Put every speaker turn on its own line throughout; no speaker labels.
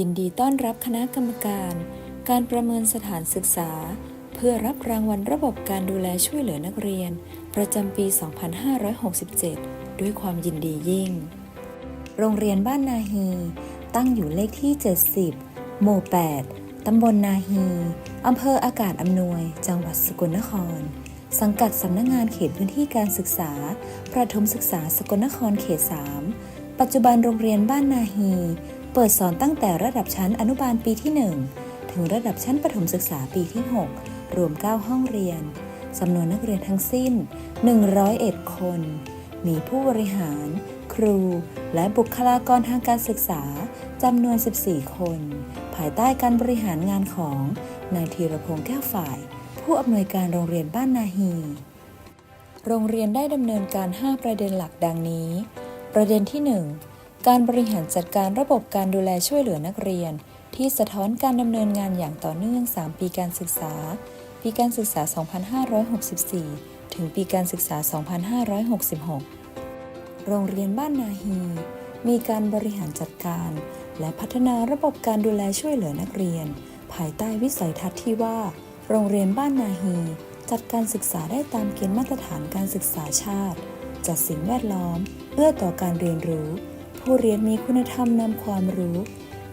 ยินดีต้อนรับคณะกรรมการ การประเมินสถานศึกษา เพื่อรับรางวัลระบบการดูแลช่วยเหลือนักเรียน ประจำปี 2567 ด้วยความยินดียิ่ง โรงเรียนบ้านนาฮี ตั้งอยู่เลขที่ 70 หมู่ 8 ตำบลนาฮี อำเภออากาศอำนวย จังหวัดสกลนคร สังกัดสำนักงงานเขตพื้นที่การศึกษา ประถมศึกษาสกลนครเขต 3 ปัจจุบันโรงเรียนบ้านนาฮี เปิดสอนตั้งแต่ระดับชั้นอนุบาลปีที่ 1 ถึงระดับชั้นประถมศึกษาปีที่ 6 รวม 9 ห้องเรียนจำนวนนักเรียนทั้งสิ้น 101 คน มีผู้บริหาร ครู และบุคลากรทางการศึกษาจำนวน 14 คน ภายใต้การบริหารงานของนายธีรพงษ์แก้วฝ่าย ผู้อำนวยการโรงเรียนบ้านนาฮี โรงเรียนได้ดำเนินการ 5 ประเด็นหลักดังนี้ ประเด็นที่ 1 การบริหารจัดการระบบการดูแลช่วยเหลือนักเรียน ที่สะท้อนการดำเนินงานอย่างต่อเนื่อง 3 ปีการศึกษา ปีการศึกษา 2564 ถึงปีการศึกษา 2566 โรงเรียนบ้านนาฮี มีการบริหารจัดการ และพัฒนาระบบการดูแลช่วยเหลือนักเรียน ภายใต้วิสัยทัศน์ที่ว่า โรงเรียนบ้านนาฮี จัดการศึกษาได้ตามเกณฑ์มาตรฐานการศึกษาชาติ จัดสิ่งแวดล้อมเอื้อต่อการเรียนรู้ ผู้เรียนมีคุณธรรมนำความรู้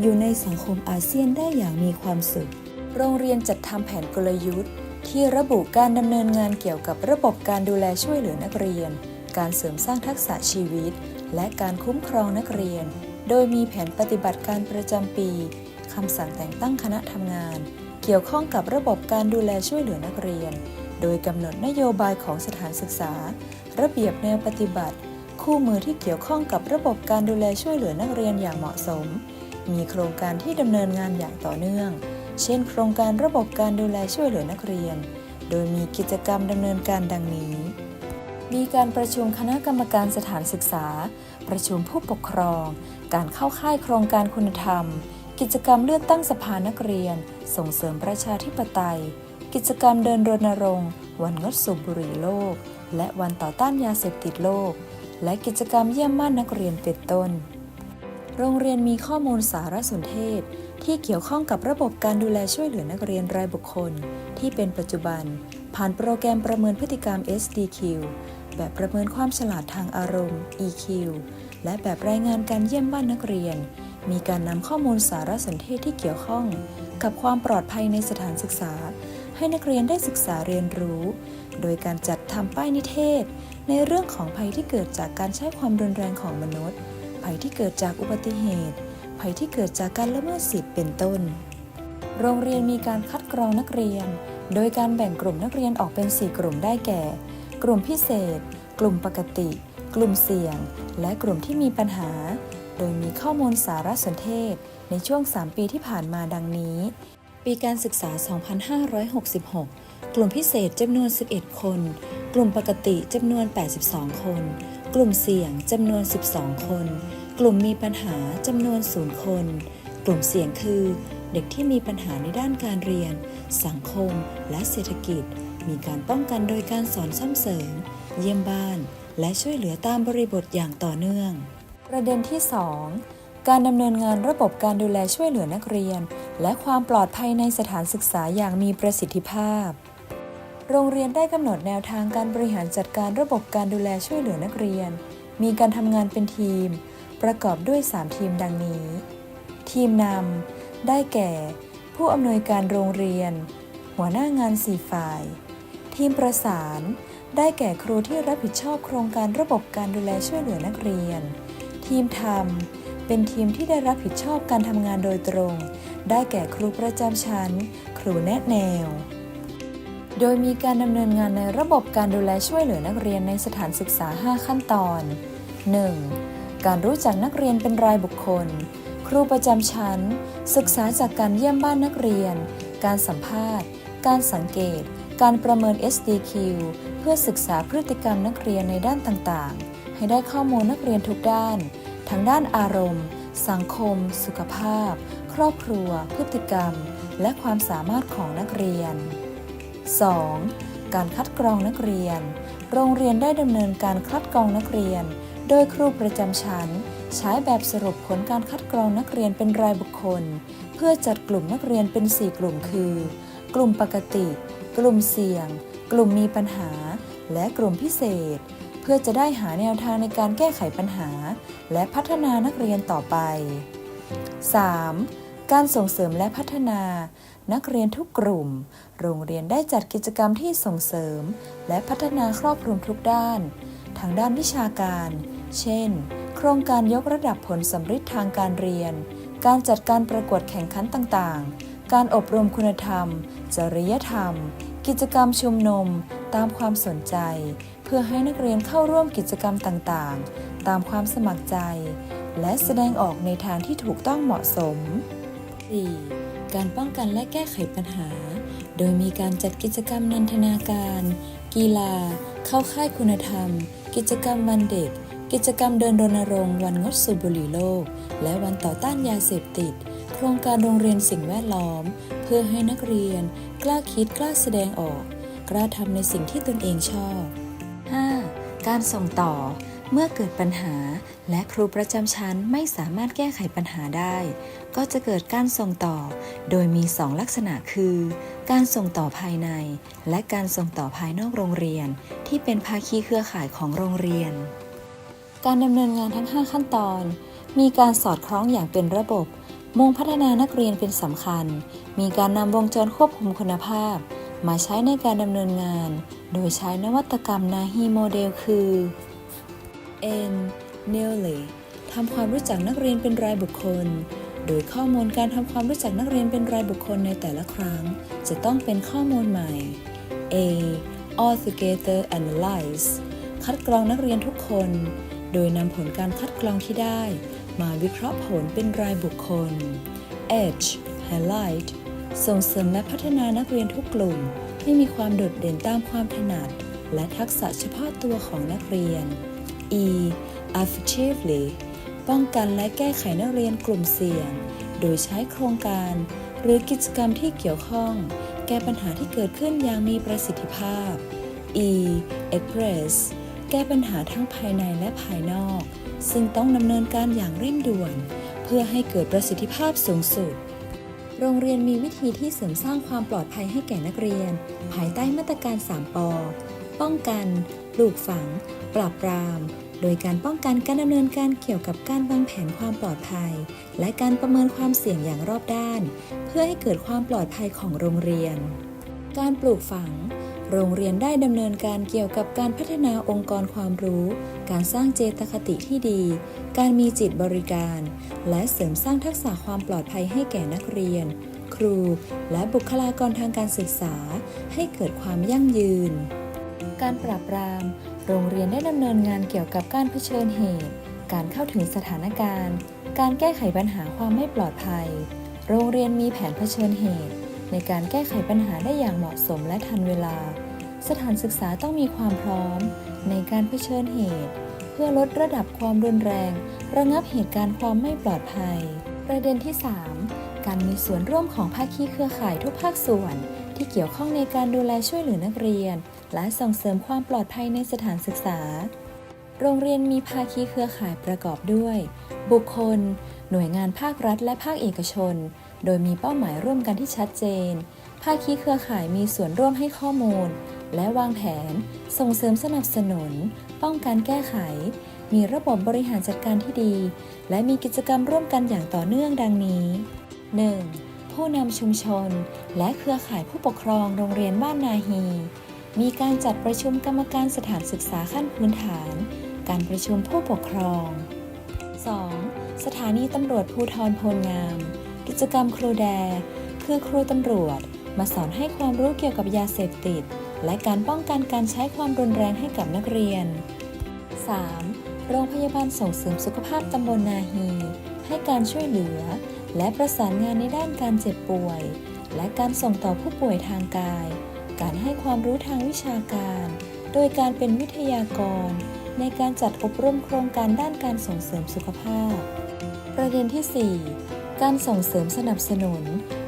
อยู่ในสังคมอาเซียนได้อย่างมีความสุข โรงเรียนจัดทำแผนกลยุทธ์ ที่ระบุการดำเนินงานเกี่ยวกับระบบการดูแลช่วยเหลือนักเรียน การเสริมสร้างทักษะชีวิต และการคุ้มครองนักเรียน โดยมีแผนปฏิบัติการประจำปีคำสั่งแต่งตั้งคณะทำงาน เกี่ยวข้องกับระบบการดูแลช่วยเหลือนักเรียน โดยกำหนดนโยบายของสถานศึกษา ระเบียบแนวปฏิบัติ คู่มือที่เกี่ยวข้องกับระบบการดูแลช่วยเหลือนักเรียนอย่างเหมาะสม มีโครงการที่ดำเนินงานอย่างต่อเนื่อง เช่น โครงการระบบการดูแลช่วยเหลือนักเรียน โดยมีกิจกรรมดำเนินการดังนี้ มีการประชุมคณะกรรมการสถานศึกษา ประชุมผู้ปกครอง การเข้าค่ายโครงการคุณธรรม กิจกรรมเลือกตั้งสภานักเรียน ส่งเสริมประชาธิปไตย กิจกรรมเดินรณรงค์ วันงดสูบบุหรี่โลก และวันต่อต้านยาเสพติดโลก และกิจกรรมเยี่ยมบ้านนักเรียนเป็นต้น โรงเรียนมีข้อมูลสารสนเทศ ที่เกี่ยวข้องกับระบบการดูแลช่วยเหลือนักเรียนรายบุคคล ที่เป็นปัจจุบัน ผ่านโปรแกรมประเมินพฤติกรรม SDQ แบบประเมินความฉลาดทางอารมณ์ EQ และแบบรายงานการเยี่ยมบ้านนักเรียน มีการนำข้อมูลสารสนเทศที่เกี่ยวข้อง กับความปลอดภัยในสถานศึกษา ให้นักเรียนได้ศึกษาเรียนรู้ โดยการจัดทำป้ายนิเทศ ในเรื่องของภัยที่เกิดจากการใช้ความรุนแรงของมนุษย์ ภัยที่เกิดจากอุบัติเหตุ ภัยที่เกิดจากการละเมิดสิทธิ์เป็นต้น โรงเรียนมีการคัดกรองนักเรียน โดยการแบ่งกลุ่มนักเรียนออกเป็น 4 กลุ่มได้แก่ กลุ่มพิเศษ กลุ่มปกติ กลุ่มเสี่ยง และกลุ่มที่มีปัญหา โดยมีข้อมูลสารสนเทศ ในช่วง 3 ปีที่ผ่านมาดังนี้ ปีการศึกษา 2566 กลุ่มพิเศษจำนวน 11 คน กลุ่มปกติจำนวน 82 คน กลุ่มเสี่ยงจำนวน 12 คน กลุ่มมีปัญหาจำนวน 0 คน กลุ่มเสี่ยงคือ เด็กที่มีปัญหาในด้านการเรียน สังคม และเศรษฐกิจ มีการป้องกันโดยการสอนซ่อมเสริม เยี่ยมบ้าน และช่วยเหลือตามบริบทอย่างต่อเนื่อง ประเด็นที่ 2 การดำเนินงานระบบการดูแลช่วยเหลือนักเรียน และความปลอดภัยในสถานศึกษาอย่างมีประสิทธิภาพ โรงเรียนได้กำหนดแนวทางการบริหารจัดการระบบการดูแลช่วยเหลือนักเรียน มีการทำงานเป็นทีม ประกอบด้วย 3 ทีมดังนี้ ทีมนำได้แก่ ผู้อำนวยการโรงเรียน หัวหน้างาน 4 ฝ่าย ทีมประสาน ได้แก่ครูที่รับผิดชอบโครงการระบบการดูแลช่วยเหลือนักเรียน ทีมทำ เป็นทีมที่ได้รับผิดชอบการทำงานโดยตรง ได้แก่ครูประจำชั้น ครูแนะแนว โดยมีการดำเนินงานในระบบการดูแลช่วยเหลือนักเรียนในสถานศึกษา 5 ขั้นตอน 1. การรู้จักนักเรียนเป็นรายบุคคล ครูประจำชั้น ศึกษาจากการเยี่ยมบ้านนักเรียน การสัมภาษณ์ การสังเกต การประเมิน SDQ เพื่อศึกษาพฤติกรรมนักเรียนในด้านต่างๆ ให้ได้ข้อมูลนักเรียนทุกด้าน ทั้งด้านอารมณ์ สังคม สุขภาพ ครอบครัว พฤติกรรม และความสามารถของนักเรียน 2. การคัดกรองนักเรียน โรงเรียนได้ดำเนินการคัดกรองนักเรียน โดยครูประจำชั้น ใช้แบบสรุปผลการคัดกรองนักเรียนเป็นรายบุคคล เพื่อจัดกลุ่มนักเรียนเป็น 4 กลุ่มคือ กลุ่มปกติ กลุ่มเสี่ยง กลุ่มมีปัญหา และกลุ่มพิเศษ เพื่อจะได้หาแนวทางในการแก้ไขปัญหา และพัฒนานักเรียนต่อไป 3. การส่งเสริมและพัฒนา นักเรียนทุกกลุ่ม โรงเรียนได้จัดกิจกรรมที่ส่งเสริม และพัฒนาครอบคลุมทุกด้าน ทางด้านวิชาการ เช่น โครงการยกระดับผลสำฤทธิ์ทางการเรียน การจัดการประกวดแข่งขันต่างๆ การอบรมคุณธรรม จริยธรรม กิจกรรมชุมนุม ตามความสนใจ พื่อให้นักเรียนเข้าร่วมกิจกรรมต่างๆ ตามความสมัครใจ และแสดงออกในทางที่ถูกต้องเหมาะสม 4. การป้องกันและแก้ไขปัญหา โดยมีการจัดกิจกรรมนันทนาการ กีฬา เข้าค่ายคุณธรรม กิจกรรมวันเด็ก กิจกรรมเดินรณรงค์วันงดสูบบุหรี่โลก และวันต่อต้านยาเสพติด โครงการโรงเรียนสิ่งแวดล้อม เพื่อให้นักเรียน กล้าคิดกล้าแสดงออก กล้าทำในสิ่งที่ตนเองชอบ การส่งต่อเมื่อเกิดปัญหาและครูประจำชั้นไม่สามารถแก้ไขปัญหาได้ ก็จะเกิดการส่งต่อ โดยมี 2 ลักษณะคือ การส่งต่อภายใน และการส่งต่อภายนอกโรงเรียน ที่เป็นภาคีเครือข่ายของโรงเรียน การดำเนินงานทั้ง 5 ขั้นตอน มีการสอดคล้องอย่างเป็นระบบ มุ่งพัฒนานักเรียนเป็นสำคัญ มีการนำวงจรควบคุมคุณภาพ มาใช้ในการดำเนินงาน โดยใช้นวัตกรรมนาฮีโมเดลคือ N. n e l l y ทำความรู้จักนักเรียนเป็นรายบุคคล โดยข้อมูลการทำความรู้จักนักเรียนเป็นรายบุคคลในแต่ละครั้ง จะต้องเป็นข้อมูลใหม่ A. Altogether Analyze คัดกรองนักเรียนทุกคน โดยนำผลการคัดกรองที่ได้ มาวิเคราะห์ผลเป็นรายบุคคล H. Highlight ส่งเสริมและพัฒนานักเรียนทุกกลุ่ม ให้มีความโดดเด่นตามความถนัด และทักษะเฉพาะตัวของนักเรียน E. Effectively ป้องกันและแก้ไขนักเรียนกลุ่มเสี่ยง โดยใช้โครงการ หรือกิจกรรมที่เกี่ยวข้อง แก้ปัญหาที่เกิดขึ้นอย่างมีประสิทธิภาพ E. Express แก้ปัญหาทั้งภายในและภายนอก ซึ่งต้องดำเนินการอย่างเร่งด่วน เพื่อให้เกิดประสิทธิภาพสูงสุด โรงเรียนมีวิธีที่เสริมสร้างความปลอดภัยให้แก่นักเรียน ภายใต้มาตรการ 3 ป ป้องกัน ปลูกฝัง ปราบปราม โดยการป้องกันการดำเนินการเกี่ยวกับการวางแผนความปลอดภัย และการประเมินความเสี่ยงอย่างรอบด้าน เพื่อให้เกิดความปลอดภัยของโรงเรียน การปลูกฝัง โรงเรียนได้ดำเนินการเกี่ยวกับการพัฒนาองค์กรความรู้ การสร้างเจตคติที่ดี การมีจิตบริการ และเสริมสร้างทักษะความปลอดภัยให้แก่นักเรียน ครู และบุคลากรทางการศึกษา ให้เกิดความยั่งยืน การปราบปราม โรงเรียนได้ดำเนินงานเกี่ยวกับการเผชิญเหตุ การเข้าถึงสถานการณ์ การแก้ไขปัญหาความไม่ปลอดภัย โรงเรียนมีแผนเผชิญเหตุ ในการแก้ไขปัญหาได้อย่างเหมาะสมและทันเวลา สถานศึกษาต้องมีความพร้อม ในการเผชิญเหตุ เพื่อลดระดับความรุนแรง ระงับเหตุการณ์ความไม่ปลอดภัย ประเด็นที่ 3 การมีส่วนร่วมของภาคีเครือข่ายทุกภาคส่วน ที่เกี่ยวข้องในการดูแลช่วยเหลือนักเรียน และส่งเสริมความปลอดภัยในสถานศึกษา โรงเรียนมีภาคีเครือข่ายประกอบด้วย บุคคล หน่วยงานภาครัฐและภาคเอกชน โดยมีเป้าหมายร่วมกันที่ชัดเจน ภาคีเครือข่ายมีส่วนร่วมให้ข้อมูล และวางแผน ส่งเสริมสนับสนุน ป้องกันแก้ไข มีระบบบริหารจัดการที่ดี และมีกิจกรรมร่วมกันอย่างต่อเนื่องดังนี้ 1. ผู้นำชุมชน และเครือข่ายผู้ปกครองโรงเรียนบ้านนาฮี มีการจัดประชุมกรรมการสถานศึกษาขั้นพื้นฐาน การประชุมผู้ปกครอง 2. สถานีตำรวจภูทรโพลงาม กิจกรรมครูแด คือครูตำรวจ มาสอนให้ความรู้เกี่ยวกับยาเสพติด และการป้องกันการใช้ความรุนแรงให้กับนักเรียน 3. โรงพยาบาลส่งเสริมสุขภาพตำบลนาฮี ให้การช่วยเหลือ และประสานงานในด้านการเจ็บป่วย และการส่งต่อผู้ป่วยทางกาย การให้ความรู้ทางวิชาการ โดยการเป็นวิทยากร ในการจัดอบรมโครงการด้านการส่งเสริมสุขภาพ ประเด็นที่ 4 การส่งเสริมสนับสนุน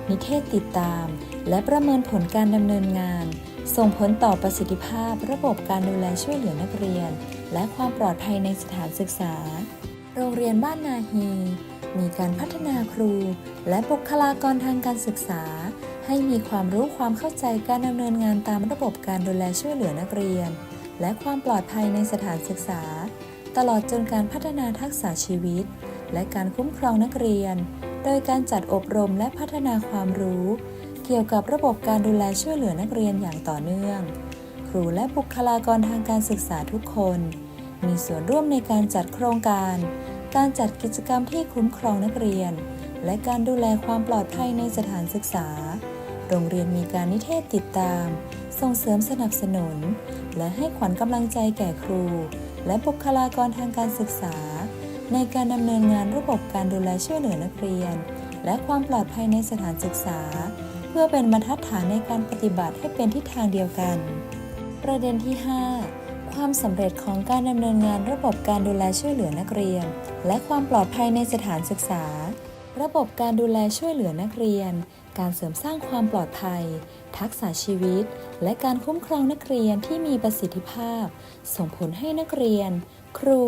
นิเทศติดตาม และประเมินผลการดำเนินงาน ส่งผลต่อประสิทธิภาพ ระบบการดูแลช่วยเหลือนักเรียน และความปลอดภัยในสถานศึกษา โรงเรียนบ้านนาฮี มีการพัฒนาครู และบุคลากรทางการศึกษา ให้มีความรู้ความเข้าใจการดำเนินงานตามระบบการดูแลช่วยเหลือนักเรียน และความปลอดภัยในสถานศึกษา ตลอดจนการพัฒนาทักษะชีวิต และการคุ้มครองนักเรียน โดยการจัดอบรมและพัฒนาความรู้ เกี่ยวกับระบบการดูแลช่วยเหลือนักเรียนอย่างต่อเนื่อง ครูและบุคลากรทางการศึกษาทุกคน มีส่วนร่วมในการจัดโครงการ การจัดกิจกรรมที่คุ้มครองนักเรียน และการดูแลความปลอดภัยในสถานศึกษา โรงเรียนมีการนิเทศติดตาม ส่งเสริมสนับสนุน และให้ขวัญกำลังใจแก่ครู และบุคลากรทางการศึกษา ในการดำเนินงานระบบการดูแลช่วยเหลือนักเรียน และความปลอดภัยในสถานศึกษา เพื่อเป็นบรรทัดฐานในการปฏิบัติให้เป็นทิศทางเดียวกัน ประเด็นที่ 5 ความสำเร็จของการดำเนินงานระบบการดูแลช่วยเหลือนักเรียน และความปลอดภัยในสถานศึกษา ระบบการดูแลช่วยเหลือนักเรียน การเสริมสร้างความปลอดภัย ทักษะชีวิต และการคุ้มครองนักเรียนที่มีประสิทธิภาพ ส่งผลให้นักเรียน ครู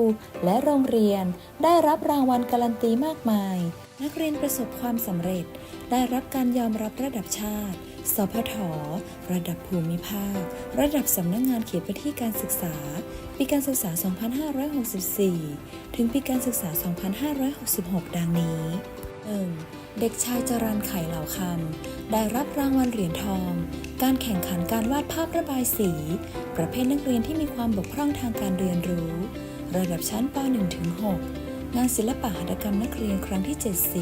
และโรงเรียนได้รับรางวัลการันตีมากมาย นักเรียนประสบความสำเร็จ ได้รับการยอมรับระดับชาติ สพท ระดับภูมิภาค ระดับสำนักงงานเขตพื้นที่การศึกษา ปีการศึกษา 2564 ถึงปีการศึกษา 2566 ดังนี้ 1. เด็กชายจรันไข่เหล่าคำได้รับรางวัลเหรียญทอง การแข่งขันการวาดภาพระบายสี ประเภทนักเรียนที่มีความบกพร่องทางการเรียนรู้ ระดับชั้นป .1 ถึง 6 งานศิลปะหัตถกรรมนักเรียนครั้งที่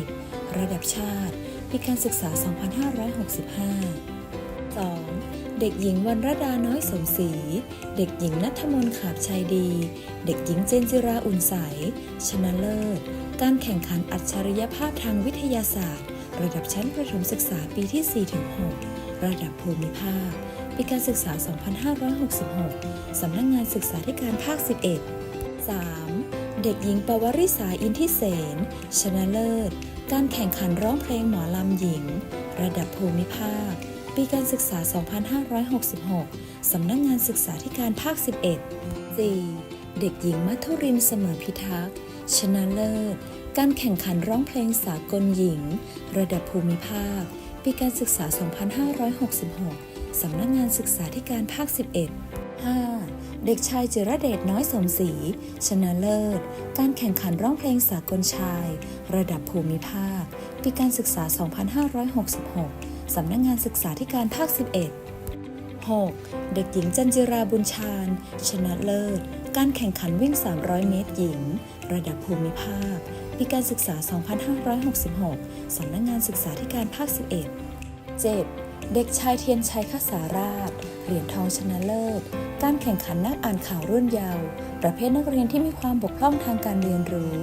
70 ระดับชาติปีการศึกษา 2565 2. เด็กหญิงวรรดาน้อยสมศรี เด็กหญิงนัทมนขาบชัยดี เด็กหญิงเจนจิราอุ่นใส ชนะเลิศ การแข่งขันอัจฉริยภาพทางวิทยาศาสตร์ ระดับชั้นประถมศึกษาปีที่ 4-6 ระดับภูมิภาคปีการศึกษา 2566 สำนักงงานศึกษาธิการภาค 11 3. เด็กหญิงปวริษาอินทิเสนชนะเลิศ การแข่งขันร้องเพลงหมอลำหญิง ระดับภูมิภาค ปีการศึกษา 2566 สำนักงงานศึกษาธิการภาค 11 4. เด็กหญิงมัทุรินเสมอพิทักษ์ชนะเลิศ การแข่งขันร้องเพลงสากลหญิง ระดับภูมิภาค ปีการศึกษา 2566 สำนักงงานศึกษาธิการภาค 11 5. เด็กชายจิรเดชน้อยสมศรีชนะเลิศ การแข่งขันร้องเพลงสากลชาย ระดับภูมิภาค ปีการศึกษา 2566 สำนักงงานศึกษาธิการภาค 11 6. เด็กหญิงจันจิราบุญชาญ ชนะเลิศ การแข่งขันวิ่ง 300 เมตรหญิง ระดับภูมิภาค ปีการศึกษา 2566 สำนักงงานศึกษาธิการภาค 11 7. เด็กชายเทียนชัยคสาราช เหรียญทองชนะเลิศ การแข่งขันนักอ่านข่าวรุ่นเยาว์ประเภทนักเรียนที่มีความบกพร่องทางการเรียนรู้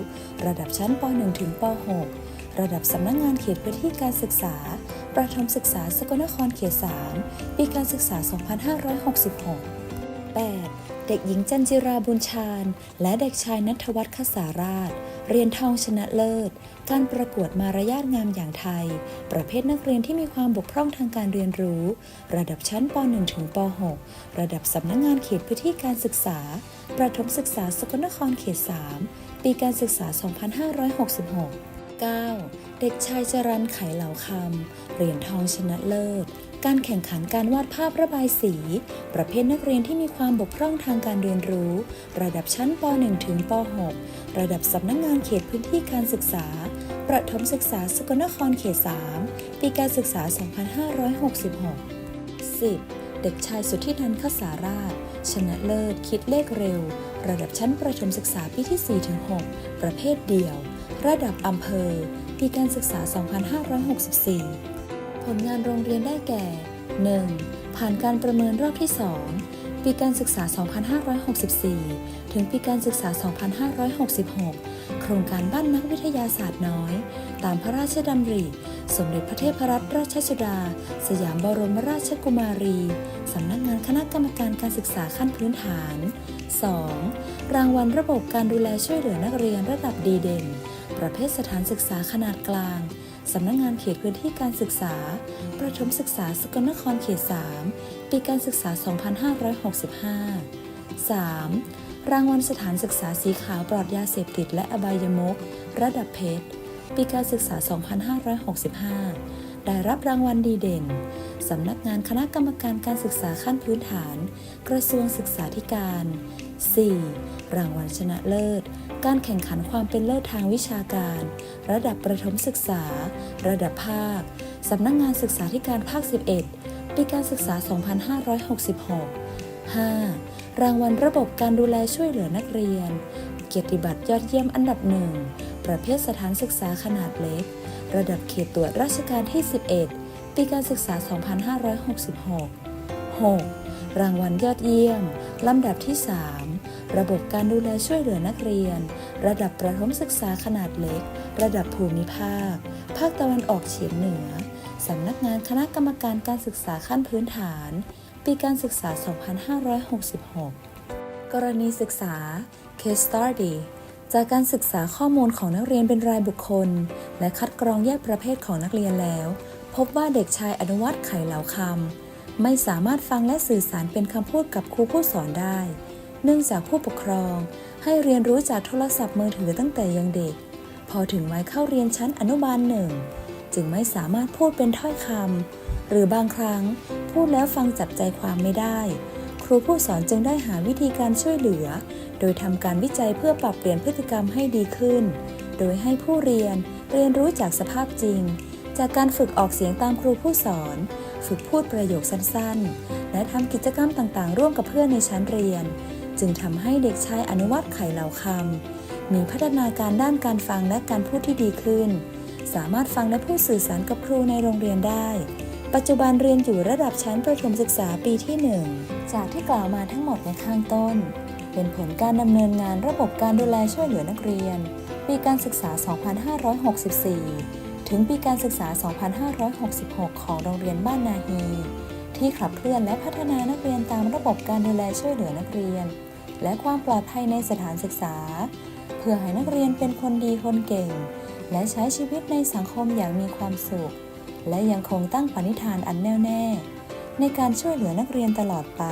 ระดับชั้นป .1 ถึงป .6 ระดับสำนักงงานเขตพื้นที่การศึกษา ประถมศึกษาสกลนครเขต 3 ปีการศึกษา 2566 8. เด็กหญิงจันจิราบุญชาญ และเด็กชายนัทวัฒน์คสาราช เรียนทองชนะเลิศ การประกวดมารยาทงามอย่างไทย ประเภทนักเรียนที่มีความบกพร่องทางการเรียนรู้ ระดับชั้นป .1 ถึงป .6 ระดับสำนักงงานเขตพื้นที่การศึกษา ประถมศึกษาสกลนครเขต 3 ปีการศึกษา 2566 9. เด็กชายจรันไขเหล่าคำเหรียญทองชนะเลิศ การแข่งขันการวาดภาพระบายสี ประเภทนักเรียนที่มีความบกพร่องทางการเรียนรู้ ระดับชั้นป .1 ถึงป .6 ระดับสำนักงงานเขตพื้นที่การศึกษา ประถมศึกษาสกลนครเขต 3 ปีการศึกษา 2566 10. เด็กชายสุทธินันท์คสาราช ชนะเลิศ คิดเลขเร็ว ระดับชั้นประถมศึกษาปีที่ 4-6 ประเภทเดี่ยว ระดับอำเภอ ปีการศึกษา 2564 ลงานโรงเรียนได้แก่ 1. ผ่านการประเมินรอบที่ 2 ปีการศึกษา 2564 ถึงปีการศึกษา 2566 โครงการบ้านนักวิทยาศาสตร์น้อย ตามพระราชดำริ สมเด็จพระเทพรัตนราชสุดา สยามบรมราชกุมารี สำนักงานคณะกรรมการการศึกษาขั้นพื้นฐาน 2. รางวัลระบบการดูแลช่วยเหลือนักเรียนระดับดีเด่น ประเภทสถานศึกษาขนาดกลาง สำนักงานเขตพื้นที่การศึกษา ประถมศึกษาสกลนครเขต 3 ปีการศึกษา 2565 3. รางวัลสถานศึกษาสีขาวปลอดยาเสพติดและอบายมุกระดับเพชร ปีการศึกษา 2565 ได้รับรางวัลดีเด่น สำนักงานคณะกรรมการการศึกษาขั้นพื้นฐาน กระทรวงศึกษาธิการ 4. รางวัลชนะเลิศ การแข่งขันความเป็นเลิศทางวิชาการ ระดับประถมศึกษา ระดับภาค สำนักงานศึกษาธิการภาค 11 ปีการศึกษา 2566 5. รางวัลระบบการดูแลช่วยเหลือนักเรียน เกียรติบัตรยอดเยี่ยมอันดับหนึ่งประเภทสถานศึกษาขนาดเล็ก ระดับเขตตรวจราชการที่ 11 ปีการศึกษา 2566 6. รางวัลยอดเยี่ยม ลำดับที่ 3 ระบบการดูแลช่วยเหลือนักเรียน ระดับประถมศึกษาขนาดเล็ก ระดับภูมิภาค ภาคตะวันออกเฉียงเหนือ สำนักงานคณะกรรมการการศึกษาขั้นพื้นฐาน ปีการศึกษา 2566 กรณีศึกษา Case Study จากการศึกษาข้อมูลของนักเรียนเป็นรายบุคคล และคัดกรองแยกประเภทของนักเรียนแล้ว พบว่าเด็กชายอนุวัตไข่เหลาคำ ไม่สามารถฟังและสื่อสารเป็นคำพูดกับครูผู้สอนได้ เนื่องจากผู้ปกครองให้เรียนรู้จากโทรศัพท์มือถือตั้งแต่ยังเด็ก พอถึงวัยเข้าเรียนชั้นอนุบาลหนึ่งจึงไม่สามารถพูดเป็นถ้อยคำหรือบางครั้งพูดแล้วฟังจับใจความไม่ได้ ครูผู้สอนจึงได้หาวิธีการช่วยเหลือ โดยทำการวิจัยเพื่อปรับเปลี่ยนพฤติกรรมให้ดีขึ้น โดยให้ผู้เรียนเรียนรู้จากสภาพจริง จากการฝึกออกเสียงตามครูผู้สอน ฝึกพูดประโยคสั้นๆ และทำกิจกรรมต่างๆ ร่วมกับเพื่อนในชั้นเรียน จึงทำให้เด็กชายอนุวัตไข่เหล่าคำมีพัฒนาการด้านการฟังและการพูดที่ดีขึ้น สามารถฟังและพูดสื่อสารกับครูในโรงเรียนได้ ปัจจุบันเรียนอยู่ระดับชั้นประถมศึกษาปีที่ 1 จากที่กล่าวมาทั้งหมดในข้างต้น เป็นผลการดำเนินงานระบบการดูแลช่วยเหลือนักเรียน ปีการศึกษา 2564 ถึงปีการศึกษา 2566 ของโรงเรียนบ้านนาฮี ที่ขับเคลื่อนและพัฒนานักเรียนตามระบบการดูแลช่วยเหลือนักเรียน และความปลอดภัยในสถานศึกษา เพื่อให้นักเรียนเป็นคนดีคนเก่ง และใช้ชีวิตในสังคมอย่างมีความสุข และยังคงตั้งปณิธานอันแน่วแน่ ในการช่วยเหลือนักเรียนตลอดไป